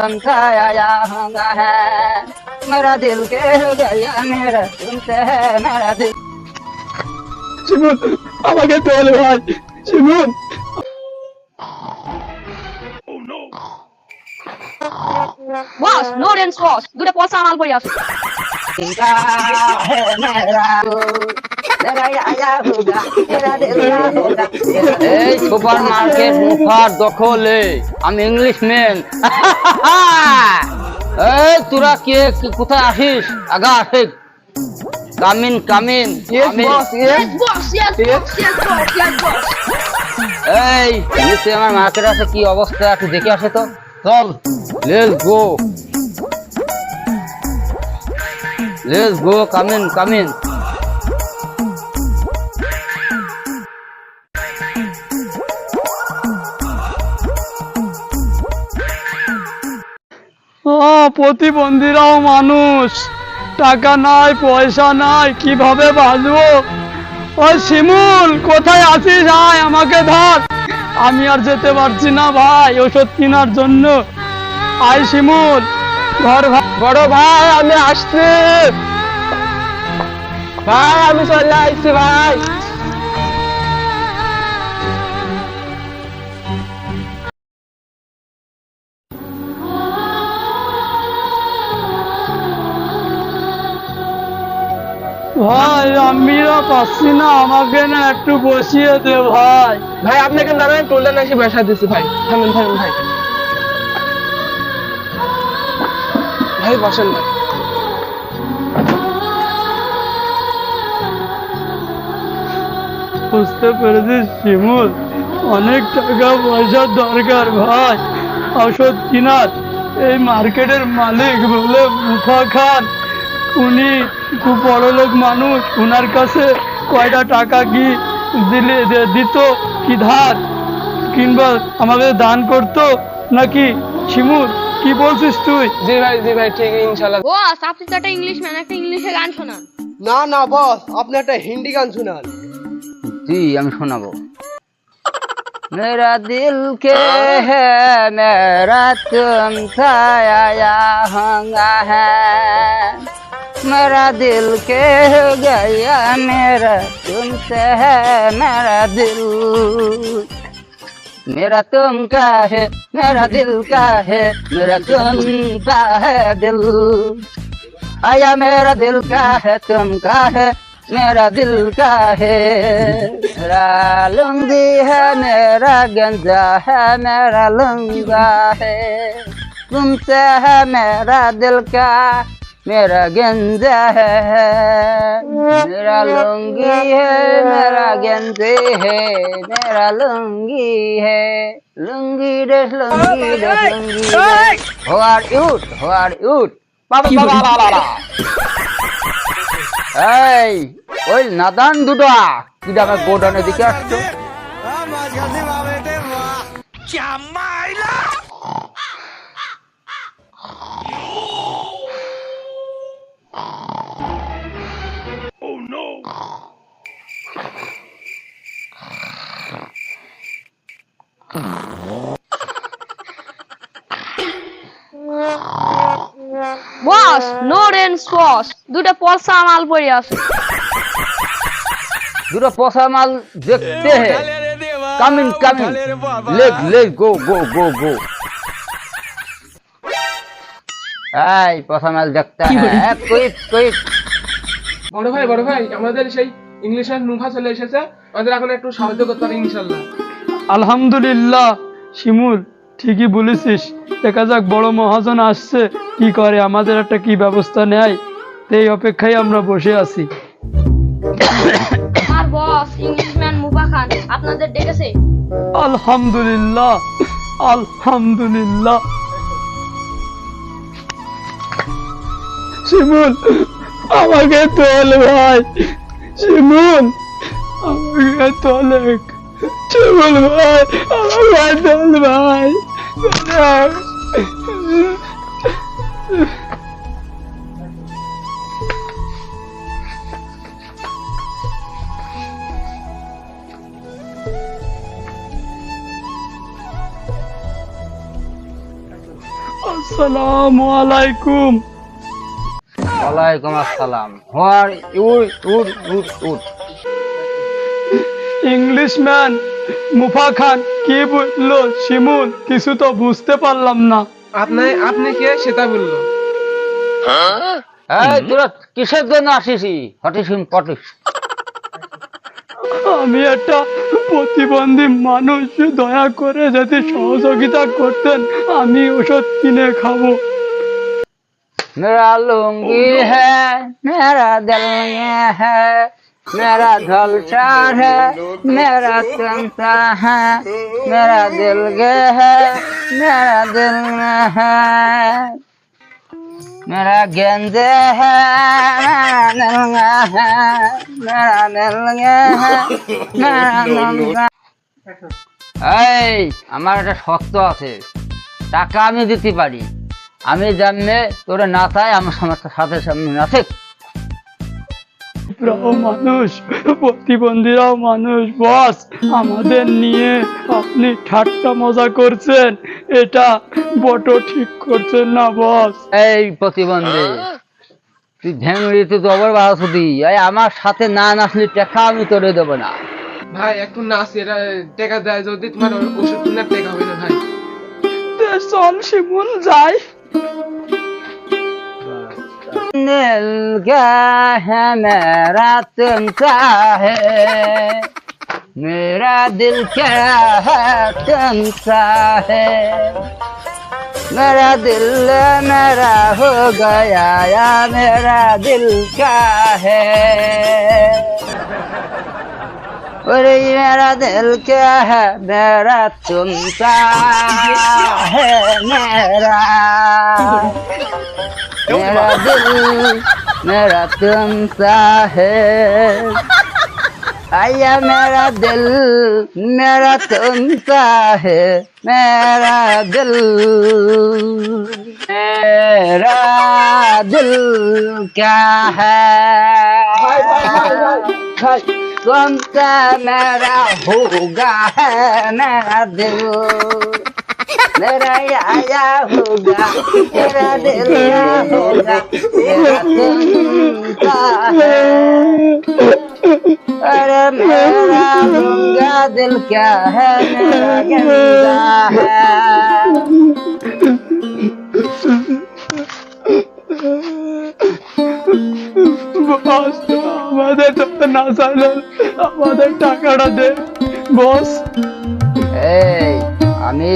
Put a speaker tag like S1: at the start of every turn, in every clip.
S1: समझाया यहाँ है मेरा दिल के गया मेरा तुमसे है मेरा दिल
S2: শিমুল আমাকে তোল ভাই শিমুল
S3: বস নো রেন্স বস দুটো পয়সা মাল পড়ে আছে
S4: এই সুপার মার্কেট মুখার দখলে আমি ইংলিশ ম্যান এই তোরা কে কোথায় আসিস? আগা আসিস। কামিন কামিন এই নিশ্চয়ই আমার মার্কেট আছে কি অবস্থা একটু দেখে আসে তো। চল let's go let's go coming
S2: coming. প্রতিবন্ধীরাও মানুষ। টাকা নাই, পয়সা নাই, কীভাবে বাঁচবো? ওই শিমুল, কোথায় আছিস? আয়, আমাকে ধর। আমি আর যেতে পারছি না ভাই, ওষুধ কেনার জন্য। আয় শিমুল, ঘর বড় ভাই, আমি আসছি। ভাই, আমি চলে আসছি, ভাই। ভাই আমি না পাচ্ছি না আমাকে না একটু বসিয়ে দে ভাই। ভাই আপনাকে দাঁড়ান টোলটা এসে বসা দিচ্ছি ভাই। থামেন থামেন ভাই। ভাই বসেন না। বুঝতে পেরেছিস শিমুল? অনেক টাকা পয়সার দরকার ভাই। ওষুধ কিনার এই মার্কেটের মালিক বলে মুখা খান। উনি খুব বড় লোক মানুষ ওনার কাছে কয়টা টাকা কি দিলে দে- দিত কি ধার কিংবা আমাকে দান করতো নাকি শিমুল কি বলছিস তুই
S5: জি ভাই জি ভাই ঠিক ইনশাল্লাহ
S3: বস আপনি তো একটা ইংলিশ ম্যান একটা ইংলিশে গান শোনান
S5: না না বস আপনি একটা হিন্দি গান শুনান
S4: জি আমি শোনাবো मेरा दिल के है मेरा तुम छाया यहाँ है मेरा दिल के हो गया, मेरा तुमसे है मेरा दिल। मेरा तुम का है, मेरा दिल का है, मेरा तुम का है दिल। आया, मेरा दिल का है, तुम का है, मेरा दिल का है। मेरा लुंगी है, मेरा गंजा है, मेरा लुंगा है। तुमसे है मेरा दिल का मेरा गंजा है मेरा लुंगी है मेरा गंजे है मेरा लुंगी है lungi dress lungi dress lungi dress हो आर यूट हो आर यूट বাবা বাবা বাবা বাবা এই ওই নাদান দুটা কি আমার গোডাউনের দিকে আসছো
S3: বস নো রেন্স বস দুটো পয়সা মাল পড়ে আছে।
S4: দুটো পচা মাল দেখতে হে। Come in come in leg leg go go go go এই পচা মাল দেখতে হ্যাঁ কুইক কুইক
S5: বড় ভাই বড় ভাই আমাদের সেই ইংলিশের নুফা চলে এসেছে আমাদের এখন একটু সাহায্য করতে হবে ইনশাল্লাহ।
S2: আলহামদুলিল্লাহ শিমুল ঠিকই বলেছিস। দেখা যাক বড় মহাজন আসছে কি করে আমাদের একটা কি ব্যবস্থা নেয়? এই অপেক্ষায় আমরা বসে আছি।
S3: আর বস ইংলিশ ম্যান মুফা খান আপনাদের ডেকেছে?
S2: আলহামদুলিল্লাহ আলহামদুলিল্লাহ। শিমুল আমাকে তোল ভাই। শিমুল আমাকে তোলে শিমুল ভাই আমাকে তোল ভাই আসসালামু আসসালামু আলাইকুম
S4: ওয়ালাইকুম আসসালাম। Where would would would would
S2: English man Mufa Khan কি বলল? শিমুল কিছু তো বুঝতে পারলাম না।
S5: আপনি আপনি কে? সেটা বলল।
S4: এই তোরা কিসের জন্য আসিসি হটিসিন পটিস
S2: আমি একটা প্রতিবন্ধী মানুষ দয়া করে যদি সহযোগিতা করতেন আমি ওষুধ কিনে খাব।
S4: मेरा लुंगी है मेरा दिल ये है मेरा झलचार है मेरा तंसा है मेरा दिल गे है मेरा दिल में है मेरा गेंदे है मेरा दिल में है मेरा दिल गे है मेरा दिल में এই আমার একটা শর্ত আছে টাকা আমি দিতে পারি আমি জানলে তোরে না চাই আমার সমস্যার সাথে সামনে না
S2: আমরাও মানুষ প্রতিবন্ধীরাও মানুষ বস আমাদের নিয়ে আপনি ঠাট্টা মজা করছেন এটা বটো ঠিক করছেন না বস।
S4: এই প্রতিবন্ধী তুই ভেঙড়ি তুই তো অবর বাহাসুদি এই আমার সাথে না নাচলি টাকা আমি তোরে দেবো না।
S5: ভাই একটু নাচ এটা টেকা দেয় যদি তোমার ওষুধ টেকা হবে না ভাই।
S2: চল শিমুল যাই।
S4: दिल क्या है, मेरा तुमसा है। मेरा दिल क्या है तुमसा है। मेरा दिल, मेरा हो गया या मेरा दिल क्या है? अरे मेरा दिल क्या है? मेरा तुमसा है? मेरा मेरा दिल, मेरा तुमसा है? आया, मेरा दिल, मेरा तुमसा है? मेरा दिल मेरा दिल क्या है? तुमसे मेरा होगा है मेरा दिल मेरा आया होगा तेरा दिल होगा तेरा तुमसा है। अरे मेरा गंगा दिल क्या है, मेरा गंगा है।
S2: বস, আমাদের তো না চাইলে আমাদের টাকাটা দে, বস।
S4: এই আমি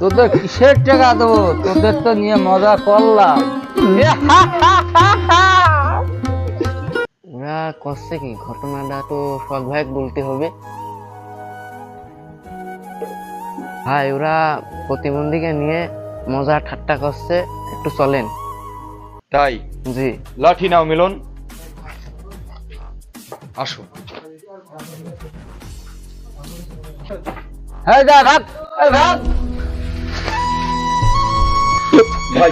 S4: তোদের কিসের টাকা দেবো তোদের তো নিয়ে মজা করলাম।
S1: ওরা করছে কি? ঘটনাটা তো সৎ ভাই বলতে হবে। ভাই, ওরা প্রতিবন্ধীকে নিয়ে মজা ঠাট্টা করছে। একটু চলেন।
S6: তাই
S1: জি।
S6: লাঠি নাও মিলন। আসো।
S4: হ্যাঁ যা ভাগ এই ভাগ
S6: ভাই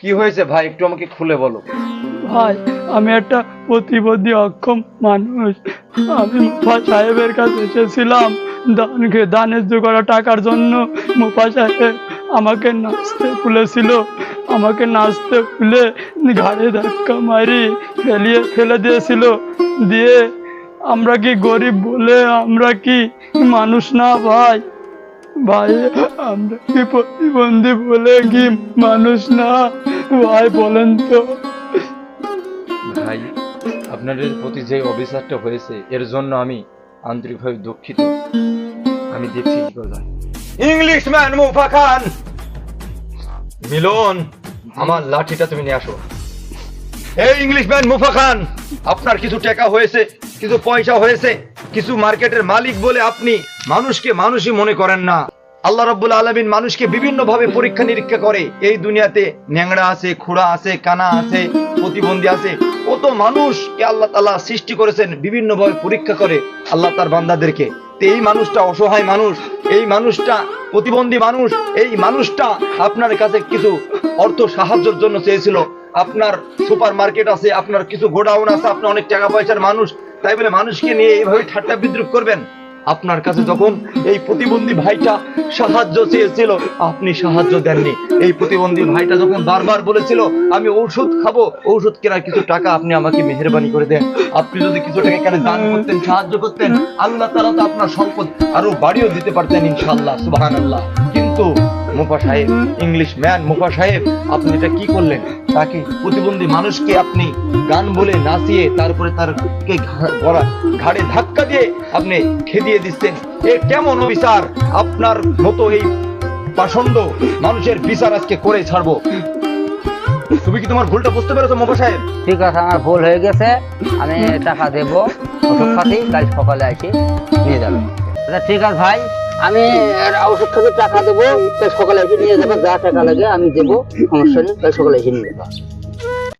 S6: কি হয়েছে ভাই? একটু আমাকে খুলে বলো।
S2: ভাই আমি একটা প্রতিবন্ধী অক্ষম মানুষ। আমি সাহেবের কাছে এসেছিলাম। দানকে দানের জোগাড়া টাকার জন্য মোপা সাহেব আমাকে নাচতে খুলেছিল আমাকে নাচতে খুলে ঘাড়ে ধাক্কা মারি ফেলিয়ে ফেলে দিয়েছিল। দিয়ে আমরা কি গরিব বলে আমরা কি মানুষ না ভাই? ভাই, আমরা কি প্রতিবন্ধী বলে কি মানুষ না ভাই বলেন তো?
S6: ভাই, আপনাদের প্রতি যে অবিচারটা হয়েছে, এর জন্য আমি আন্তরিকভাবে দুঃখিত। আমি দেখছি কি করা ইংলিশ ম্যান মুফা খান মিলন, আমার লাঠিটা তুমি নিয়ে আসো। এই ইংলিশ ম্যান মুফা খান আপনার কিছু টাকা হয়েছে, কিছু পয়সা হয়েছে, কিছু মার্কেটের মালিক বলে আপনি মানুষকে মানুষই মনে করেন না। আল্লাহ রাব্বুল আলামিন মানুষকে বিভিন্ন ভাবে পরীক্ষা নিরীক্ষা করে। এই দুনিয়াতে ন্যাংড়া আছে, খুড়া আছে, কানা আছে, প্রতিবন্ধী আছে। কত মানুষকে আল্লাহ তাআলা সৃষ্টি করেছেন বিভিন্ন ভাবে পরীক্ষা করে আল্লাহ তার বান্দাদেরকে। এই মানুষটা অসহায় মানুষ, এই মানুষটা প্রতিবন্ধী মানুষ, এই মানুষটা আপনার কাছে কিছু অর্থ সাহায্যের জন্য চেয়েছিল। আপনার সুপার মার্কেট আছে, আপনার কিছু গোডাউন আছে আপনার অনেক টাকা পয়সার মানুষ, তাই বলে মানুষকে নিয়ে এইভাবে ঠাট্টা বিদ্রুপ করবেন? আপনার কাছে যখন এই প্রতিবন্ধী ভাইটা সাহায্য চেয়েছিল, আপনি সাহায্য দেননি। এই প্রতিবন্ধী ভাইটা যখন বারবার বলেছিল, আমি ঔষধ খাব, ঔষধ কেনার কিছু টাকা আপনি আমাকে মেহরবানি করে দেন। আপনি যদি কিছু টাকা কেন দান করতেন, সাহায্য করতেন, আল্লাহ তাআলা তো আপনার সম্পদ আরও বাড়িও দিতে পারতেন ইনশাল্লাহ সুবাহ কিন্তু মুফা সাহেব ইংলিশ ম্যান মুফা সাহেব আপনি এটা কি করলেন? তাকে প্রতিবন্ধী মানুষকে আপনি গান বলে নাচিয়ে তারপরে তার গলা, ঘাড়ে ধাক্কা দিয়ে আপনি খেদিয়ে দিচ্ছেন। এ কেমন বিচার আপনার মতো এই পাষণ্ড মানুষের বিচার আজকে করে ছাড়বো। তুমি কি তোমার ভুলটা বুঝতে পেরেছ মুফা সাহেব
S4: ঠিক আছে, আমার ভুল হয়ে গেছে। আমি টাকা দেবো সকালে আসি নিয়ে যাবে। আচ্ছা ঠিক আছে ভাই। আমি ওষুধ থেকে টাকা দেবো তাই সকালে এসে নিয়ে যাব, যা টাকা লাগে আমি দেবো, সমস্যা নেই, তাই সকালে এসে নিয়ে যাব।